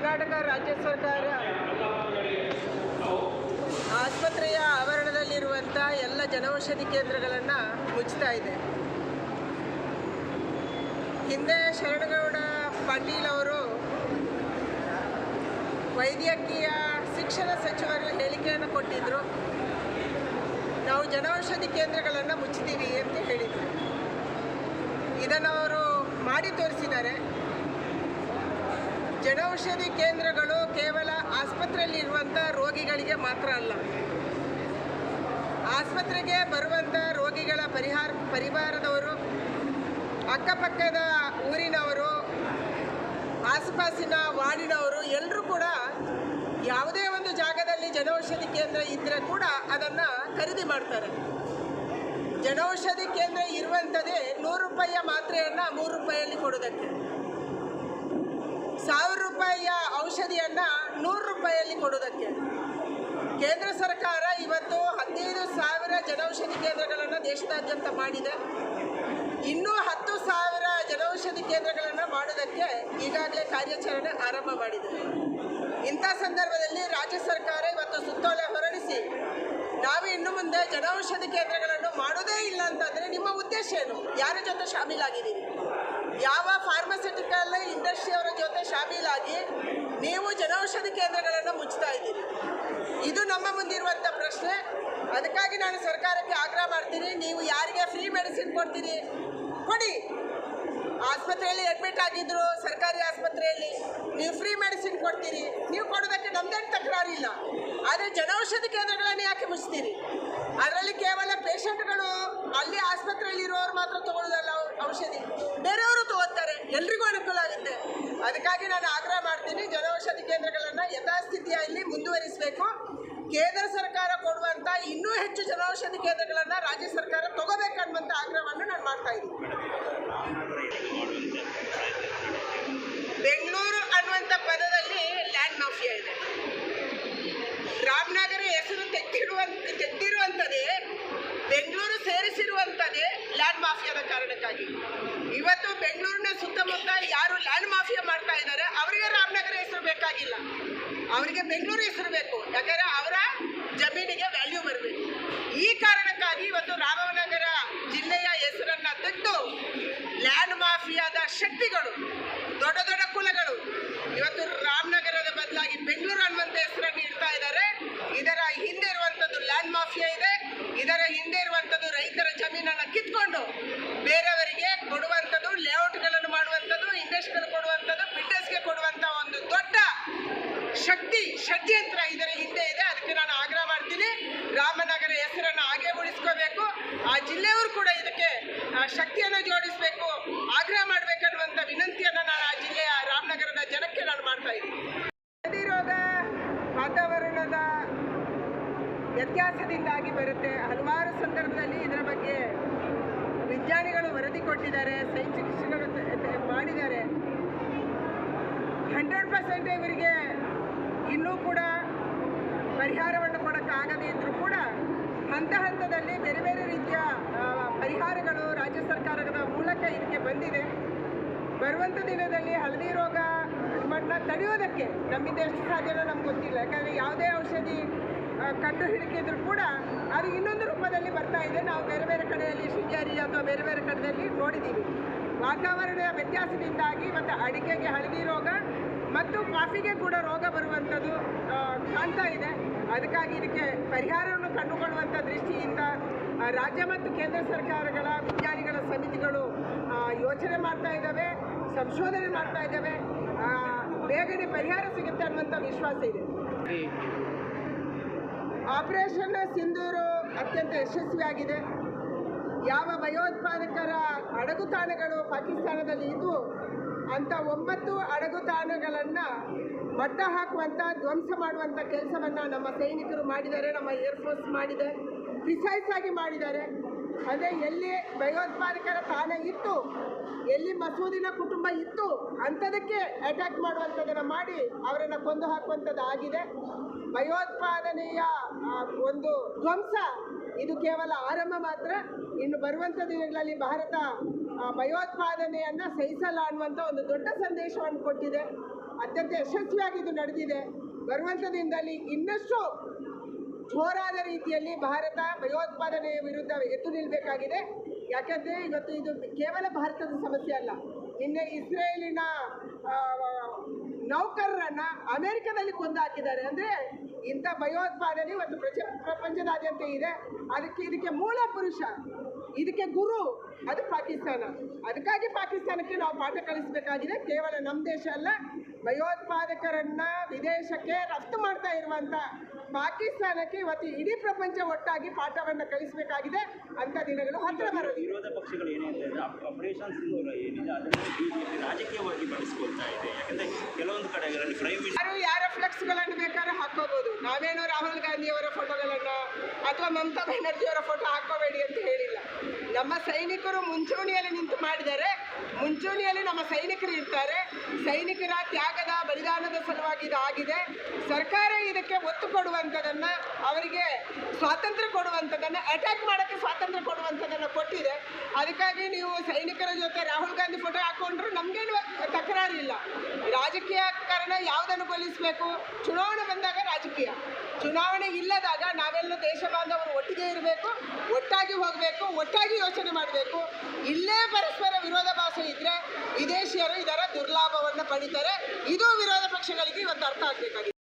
ಕರ್ನಾಟಕ ರಾಜ್ಯ ಸರ್ಕಾರ ಆಸ್ಪತ್ರೆಯ ಆವರಣದಲ್ಲಿರುವಂಥ ಎಲ್ಲ ಜನೌಷಧಿ ಕೇಂದ್ರಗಳನ್ನು ಮುಚ್ಚುತ್ತಾ ಇದೆ. ಹಿಂದೆ ಶರಣಗೌಡ ಪಾಟೀಲ್ ಅವರು ವೈದ್ಯಕೀಯ ಶಿಕ್ಷಣ ಸಚಿವರ ಹೇಳಿಕೆಯನ್ನು ಕೊಟ್ಟಿದ್ದರು ನಾವು ಜನೌಷಧಿ ಕೇಂದ್ರಗಳನ್ನು ಮುಚ್ಚುತ್ತೀವಿ ಅಂತ ಹೇಳಿದರು. ಇದನ್ನು ಅವರು ಮಾಡಿ ತೋರಿಸಿದ್ದಾರೆ. ಜನೌಷಧಿ ಕೇಂದ್ರಗಳು ಕೇವಲ ಆಸ್ಪತ್ರೆಯಲ್ಲಿರುವಂಥ ರೋಗಿಗಳಿಗೆ ಮಾತ್ರ ಅಲ್ಲ. ಆಸ್ಪತ್ರೆಗೆ ಬರುವಂಥ ರೋಗಿಗಳ ಪರಿಹಾರ, ಪರಿವಾರದವರು, ಅಕ್ಕಪಕ್ಕದ ಊರಿನವರು, ಆಸುಪಾಸಿನ ವಾರ್ಡಿನವರು ಎಲ್ಲರೂ ಕೂಡ ಯಾವುದೇ ಒಂದು ಜಾಗದಲ್ಲಿ ಜನೌಷಧಿ ಕೇಂದ್ರ ಇದ್ದರೆ ಕೂಡ ಅದನ್ನು ಖರೀದಿ ಮಾಡ್ತಾರೆ. ಜನೌಷಧಿ ಕೇಂದ್ರ ಇರುವಂಥದ್ದೇ ನೂರು ರೂಪಾಯಿಯ ಮಾತ್ರೆಯನ್ನು ಮೂರು ರೂಪಾಯಿಯಲ್ಲಿ ಕೊಡೋದಕ್ಕೆ ಸಾವಿರ ರೂಪಾಯಿಯ ಔಷಧಿಯನ್ನು ನೂರು ರೂಪಾಯಿಯಲ್ಲಿ ಕೊಡೋದಕ್ಕೆ ಕೇಂದ್ರ ಸರ್ಕಾರ ಇವತ್ತು ಹದಿನೈದು ಸಾವಿರ ಜನೌಷಧಿ ಕೇಂದ್ರಗಳನ್ನು ದೇಶದಾದ್ಯಂತ ಮಾಡಿದೆ. ಇನ್ನೂ ಹತ್ತು ಸಾವಿರ ಜನೌಷಧಿ ಕೇಂದ್ರಗಳನ್ನು ಮಾಡೋದಕ್ಕೆ ಈಗಾಗಲೇ ಕಾರ್ಯಾಚರಣೆ ಆರಂಭ ಮಾಡಿದೆ. ಇಂಥ ಸಂದರ್ಭದಲ್ಲಿ ರಾಜ್ಯ ಸರ್ಕಾರ ಇವತ್ತು ಸುತ್ತೋಲೆ ಹೊರಡಿಸಿ, ನಾವು ಇನ್ನು ಮುಂದೆ ಜನೌಷಧಿ ಕೇಂದ್ರಗಳನ್ನು ಮಾಡೋದೇ ಇಲ್ಲ ಅಂತಂದರೆ ನಿಮ್ಮ ಉದ್ದೇಶ ಏನು? ಯಾರ ಜೊತೆ ಶಾಮೀಲಾಗಿದ್ದೀರಿ? ಯಾವ ಫಾರ್ಮಸ್ಯೂಟಿಕಲ್ ಇಂಡಸ್ಟ್ರಿಯವರ ಜೊತೆ ಶಾಮೀಲಾಗಿ ನೀವು ಜನೌಷಧಿ ಕೇಂದ್ರಗಳನ್ನು ಮುಚ್ಚುತ್ತಾ ಇದ್ದೀರಿ. ಇದು ನಮ್ಮ ಮುಂದಿರುವಂಥ ಪ್ರಶ್ನೆ. ಅದಕ್ಕಾಗಿ ನಾನು ಸರ್ಕಾರಕ್ಕೆ ಆಗ್ರಹ ಮಾಡ್ತೀನಿ. ನೀವು ಯಾರಿಗೆ ಫ್ರೀ ಮೆಡಿಸಿನ್ ಕೊಡ್ತೀರಿ? ಕೊಡಿ. ಆಸ್ಪತ್ರೆಯಲ್ಲಿ ಅಡ್ಮಿಟ್ ಆಗಿದ್ರು, ಸರ್ಕಾರಿ ಆಸ್ಪತ್ರೆಯಲ್ಲಿ ನೀವು ಫ್ರೀ ಮೆಡಿಸಿನ್ ಕೊಡ್ತೀರಿ. ನೀವು ಕೊಡೋದಕ್ಕೆ ನಮ್ದೇನು ತಕರಾರಿಲ್ಲ. ಆದರೆ ಜನೌಷಧಿ ಕೇಂದ್ರಗಳನ್ನು ಯಾಕೆ ಮುಚ್ತೀರಿ? ಅದರಲ್ಲಿ ಕೇವಲ ಪೇಷಂಟ್ಗಳು ಅಲ್ಲಿ ಆಸ್ಪತ್ರೆಯಲ್ಲಿ ಇರೋರು ಮಾತ್ರ ತಗೊಳ್ಳೋದಲ್ಲ ಔಷಧಿ. ಬೇರೆಯವರು ತಗೋತಾರೆ ಎಲ್ರಿಗೂ ಅನುಕೂಲ ಆಗುತ್ತೆ. ಅದಕ್ಕಾಗಿ ನಾನು ಆಗ್ರಹ ಮಾಡ್ತೀನಿ, ಜನೌಷಧಿ ಕೇಂದ್ರಗಳನ್ನು ಯಥಾಸ್ಥಿತಿಯಲ್ಲಿ ಮುಂದುವರಿಸಬೇಕು. ಕೇಂದ್ರ ಸರ್ಕಾರ ಕೊಡುವಂಥ ಇನ್ನೂ ಹೆಚ್ಚು ಜನೌಷಧಿ ಕೇಂದ್ರಗಳನ್ನು ರಾಜ್ಯ ಸರ್ಕಾರ ತಗೋಬೇಕನ್ನುವಂಥ ಆಗ್ರಹವನ್ನು ನಾನು ಮಾಡ್ತಾ ಇದ್ದೀನಿ. ಬೆಂಗಳೂರು ಅನ್ನುವಂಥ ಪದದಲ್ಲಿ ಲ್ಯಾಂಡ್ ಮಾಫಿಯಾ ಇದೆ. ರಾಮನಗರ ಹೆಸರು ತೆಗೆದಿರುವಂತ ತೆಗೆದಿರುವಂಥದ್ದೇ ಬೆಂಗಳೂರು ಸೇರಿಸಿರುವಂಥದ್ದೇ ಲ್ಯಾಂಡ್ ಮಾಫಿಯಾದ ಕಾರಣಕ್ಕಾಗಿ. ಇವತ್ತು ಬೆಂಗಳೂರಿನ ಸುತ್ತಮುತ್ತ ಯಾರು ಲ್ಯಾಂಡ್ ಮಾಫಿಯಾ ಮಾಡ್ತಾ ಇದ್ದಾರೆ, ಅವರಿಗೆ ರಾಮನಗರ ಹೆಸರು ಬೇಕಾಗಿಲ್ಲ. ಅವರಿಗೆ ಬೆಂಗಳೂರು ಹೆಸರು ಬೇಕು. ಯಾಕಂದರೆ ಅವರ ಜಮೀನಿಗೆ ವ್ಯಾಲ್ಯೂ ಬರಬೇಕು. ಈ ಕಾರಣಕ್ಕಾಗಿ ಷಡ್ಯಂತ್ರ ಇದರ ಹಿಂದೆ ಇದೆ. ಅದಕ್ಕೆ ನಾನು ಆಗ್ರಹ ಮಾಡ್ತೀನಿ. ರಾಮನಗರ ಹೆಸರನ್ನು ಹಾಗೆ ಉಳಿಸ್ಕೋಬೇಕು. ಆ ಜಿಲ್ಲೆಯವರು ಕೂಡ ಇದಕ್ಕೆ ಶಕ್ತಿಯನ್ನು ಜೋಡಿಸಬೇಕು. ಆಗ್ರಹ ಮಾಡಬೇಕನ್ನುವಂಥ ವಿನಂತಿಯನ್ನು ನಾನು ಆ ಜಿಲ್ಲೆಯ ರಾಮನಗರದ ಜನಕ್ಕೆ ನಾನು ಮಾಡ್ತಾ ಇದ್ದೀನಿ. ವಾತಾವರಣದ ವ್ಯತ್ಯಾಸದಿಂದಾಗಿ ಬರುತ್ತೆ. ಹಲವಾರು ಸಂದರ್ಭದಲ್ಲಿ ಇದರ ಬಗ್ಗೆ ವಿಜ್ಞಾನಿಗಳು ವರದಿ ಕೊಟ್ಟಿದ್ದಾರೆ. ಸೈಂಟಿಸ್ಟ್ಗಳು ಮಾಡಿದ್ದಾರೆ. ಹಂಡ್ರೆಡ್ ಪರ್ಸೆಂಟ್ ಇವರಿಗೆ ಕೂಡ ಪರಿಹಾರವನ್ನು ಕೊಡೋಕ್ಕಾಗದೇ ಇದ್ದರೂ ಕೂಡ ಹಂತ ಹಂತದಲ್ಲಿ ಬೇರೆ ಬೇರೆ ರೀತಿಯ ಪರಿಹಾರಗಳು ರಾಜ್ಯ ಸರ್ಕಾರದ ಮೂಲಕ ಇದಕ್ಕೆ ಬಂದಿದೆ. ಬರುವಂಥ ದಿನದಲ್ಲಿ ಹಳದಿ ರೋಗ ಮಣ್ಣ ತಡೆಯೋದಕ್ಕೆ ನಮ್ಮಿಂದ ಎಷ್ಟು ಸಾಧ್ಯನೋ ನಮ್ಗೆ ಗೊತ್ತಿಲ್ಲ. ಯಾಕಂದರೆ ಯಾವುದೇ ಔಷಧಿ ಕಂಡು ಹಿಡಿಕಿದ್ರು ಕೂಡ ಅದು ಇನ್ನೊಂದು ರೂಪದಲ್ಲಿ ಬರ್ತಾ ಇದೆ. ನಾವು ಬೇರೆ ಬೇರೆ ಕಡೆಯಲ್ಲಿ ಶೃಂಗೇರಿ ಅಥವಾ ಬೇರೆ ಬೇರೆ ಕಡೆಯಲ್ಲಿ ನೋಡಿದ್ದೀವಿ. ವಾತಾವರಣ ವ್ಯತ್ಯಾಸದಿಂದಾಗಿ ಮತ್ತು ಅಡಿಕೆಗೆ ಹಳದಿ ರೋಗ ಮತ್ತು ಕಾಫಿಗೆ ಕೂಡ ರೋಗ ಬರುವಂಥದ್ದು ಕಾಣ್ತಾ ಇದೆ. ಅದಕ್ಕಾಗಿ ಇದಕ್ಕೆ ಪರಿಹಾರವನ್ನು ಕಂಡುಕೊಳ್ಳುವಂಥ ದೃಷ್ಟಿಯಿಂದ ರಾಜ್ಯ ಮತ್ತು ಕೇಂದ್ರ ಸರ್ಕಾರಗಳ ವಿಜ್ಞಾನಿಗಳ ಸಮಿತಿಗಳು ಯೋಚನೆ ಮಾಡ್ತಾ ಇದ್ದಾವೆ, ಸಂಶೋಧನೆ ಮಾಡ್ತಾ ಇದ್ದಾವೆ. ಬೇಗನೆ ಪರಿಹಾರ ಸಿಗುತ್ತೆ ಅನ್ನುವಂಥ ವಿಶ್ವಾಸ ಇದೆ. ಆಪರೇಷನ್ ಸಿಂಧೂರು ಅತ್ಯಂತ ಯಶಸ್ವಿಯಾಗಿದೆ. ಯಾವ ಭಯೋತ್ಪಾದಕರ ಅಡಗುತಾಣಗಳು ಪಾಕಿಸ್ತಾನದಲ್ಲಿ ಇದ್ದು ಅಂಥ ಒಂಬತ್ತು ಅಡಗುತಾಣಗಳನ್ನು ಮಟ್ಟ ಹಾಕುವಂಥ ಧ್ವಂಸ ಮಾಡುವಂಥ ಕೆಲಸವನ್ನು ನಮ್ಮ ಸೈನಿಕರು ಮಾಡಿದ್ದಾರೆ, ನಮ್ಮ ಏರ್ಫೋರ್ಸ್ ಮಾಡಿದೆ ಪ್ರಿಸೈಸ್ ಆಗಿ ಮಾಡಿದ್ದಾರೆ. ಅದೇ ಎಲ್ಲಿ ಭಯೋತ್ಪಾದಕರ ತಾಣ ಇತ್ತು, ಎಲ್ಲಿ ಮಸೂದಿನ ಕುಟುಂಬ ಇತ್ತು, ಅಂಥದಕ್ಕೆ ಅಟ್ಯಾಕ್ ಮಾಡುವಂಥದ್ದನ್ನು ಮಾಡಿ ಅವರನ್ನು ಕೊಂದು ಹಾಕುವಂಥದ್ದು ಆಗಿದೆ ಭಯೋತ್ಪಾದನೆಯ ಒಂದು ಧ್ವಂಸ ಇದು ಕೇವಲ ಆರಂಭ ಮಾತ್ರ. ಇನ್ನು ಬರುವಂಥ ದಿನಗಳಲ್ಲಿ ಭಾರತ ಭಯೋತ್ಪಾದನೆಯನ್ನು ಸಹಿಸಲ್ಲ ಅನ್ನುವಂಥ ಒಂದು ದೊಡ್ಡ ಸಂದೇಶವನ್ನು ಕೊಟ್ಟಿದೆ. ಅತ್ಯಂತ ಯಶಸ್ವಿಯಾಗಿ ಇದು ನಡೆದಿದೆ. ಬರುವಂಥ ದಿನದಲ್ಲಿ ಇನ್ನಷ್ಟು ಜೋರಾದ ರೀತಿಯಲ್ಲಿ ಭಾರತ ಭಯೋತ್ಪಾದನೆಯ ವಿರುದ್ಧ ಎದ್ದು ನಿಲ್ಲಬೇಕಾಗಿದೆ ಯಾಕೆಂದರೆ ಇವತ್ತು ಇದು ಕೇವಲ ಭಾರತದ ಸಮಸ್ಯೆ ಅಲ್ಲ. ನಿನ್ನೆ ಇಸ್ರೇಲಿನ ನೌಕರರನ್ನ ಅಮೆರಿಕದಲ್ಲಿ ಕೊಂದು ಹಾಕಿದ್ದಾರೆ ಅಂದರೆ ಇಂಥ ಭಯೋತ್ಪಾದನೆ ಒಂದು ಪ್ರಚ ಪ್ರಪಂಚದಾದ್ಯಂತ ಇದೆ. ಅದಕ್ಕೆ ಇದಕ್ಕೆ ಮೂಲ ಪುರುಷ ಇದಕ್ಕೆ ಗುರು ಅದು ಪಾಕಿಸ್ತಾನ. ಅದಕ್ಕಾಗಿ ಪಾಕಿಸ್ತಾನಕ್ಕೆ ನಾವು ಪಾಠ ಕಲಿಸಬೇಕಾಗಿದೆ. ಕೇವಲ ನಮ್ಮ ದೇಶ ಅಲ್ಲ ಭಯೋತ್ಪಾದಕರನ್ನು ವಿದೇಶಕ್ಕೆ ರಫ್ತು ಮಾಡ್ತಾ ಇರುವಂಥ ಪಾಕಿಸ್ತಾನಕ್ಕೆ ಇವತ್ತು ಇಡೀ ಪ್ರಪಂಚ ಒಟ್ಟಾಗಿ ಪಾಠವನ್ನು ಕಲಿಸಬೇಕಾಗಿದೆ ಅಂತ ದಿನಗಳು ಹತ್ತಿರ ಬರೋದು. ವಿರೋಧ ಪಕ್ಷಗಳು ಆಪರೇಷನ್ ಸಿಂಧೂರ ಏನಿದೆ ಅದನ್ನು ರಾಜಕೀಯವಾಗಿ ಬಳಸ್ಕೊಳ್ತಾ ಇದೆ. ಯಾಕಂದ್ರೆ ಕೆಲವೊಂದು ಕಡೆಗಳಲ್ಲಿ ಯಾರು ಯಾರ ಫ್ಲೆಕ್ಸ್ಗಳನ್ನು ಬೇಕಾದ್ರೆ ಹಾಕೋಬಹುದು ನಾವೇನೋ ರಾಹುಲ್ ಗಾಂಧಿಯವರ ಫೋಟೋಗಳನ್ನು ಅಥವಾ ಮಮತಾ ಬ್ಯಾನರ್ಜಿಯವರ ಫೋಟೋ ಹಾಕೋಬೇಡಿ ಅಂತ ಹೇಳಿಲ್ಲ. ನಮ್ಮ ಸೈನಿಕರು ಮುಂಚೂಣಿಯಲ್ಲಿ ನಿಂತು ಮಾಡಿದ್ದಾರೆ. ಮುಂಚೂಣಿಯಲ್ಲಿ ನಮ್ಮ ಸೈನಿಕರು ಇರ್ತಾರೆ. ಸೈನಿಕರ ತ್ಯಾಗದ ಬಲಿದಾನದ ಸಲುವಾಗಿ ಇದು ಆಗಿದೆ ಸರ್ಕಾರ ಇದಕ್ಕೆ ಒತ್ತು ಕೊಡುವಂಥದ್ದನ್ನು ಅವರಿಗೆ ಸ್ವಾತಂತ್ರ್ಯ ಕೊಡುವಂಥದ್ದನ್ನು ಅಟ್ಯಾಕ್ ಮಾಡೋಕ್ಕೆ ಸ್ವಾತಂತ್ರ್ಯ ಕೊಡುವಂಥದ್ದನ್ನು ಕೊಟ್ಟಿದೆ. ಅದಕ್ಕಾಗಿ ನೀವು ಸೈನಿಕರ ಜೊತೆ ರಾಹುಲ್ ಗಾಂಧಿ ಫೋಟೋ ಹಾಕೊಂಡ್ರು ನಮಗೇನು ತಕರಾರಿಲ್ಲ. ರಾಜಕೀಯ ಕಾರಣ ಯಾವುದನ್ನು ಬಲಿಸಬೇಕು ಚುನಾವಣೆ ಬಂದಾಗ ರಾಜಕೀಯ. ಚುನಾವಣೆ ಇಲ್ಲದಾಗ ನಾವೆಲ್ಲ ದೇಶ ಬಾಂಧವರು ಒಟ್ಟಿಗೆ ಇರಬೇಕು, ಒಟ್ಟಾಗಿ ಹೋಗಬೇಕು, ಒಟ್ಟಾಗಿ ಯೋಚನೆ ಮಾಡಬೇಕು. ಇಲ್ಲೇ ಪರಸ್ಪರ ವಿರೋಧ ಭಾಷೆ ಇದ್ರೆ ವಿದೇಶಿಯರು ಇದರ ದುರ್ಲಾಭವನ್ನು ಪಡಿತಾರೆ. ಇದು ವಿರೋಧ ಪಕ್ಷಗಳಿಗೆ ಇವತ್ತು ಅರ್ಥ ಆಗಬೇಕಾಗಿದೆ.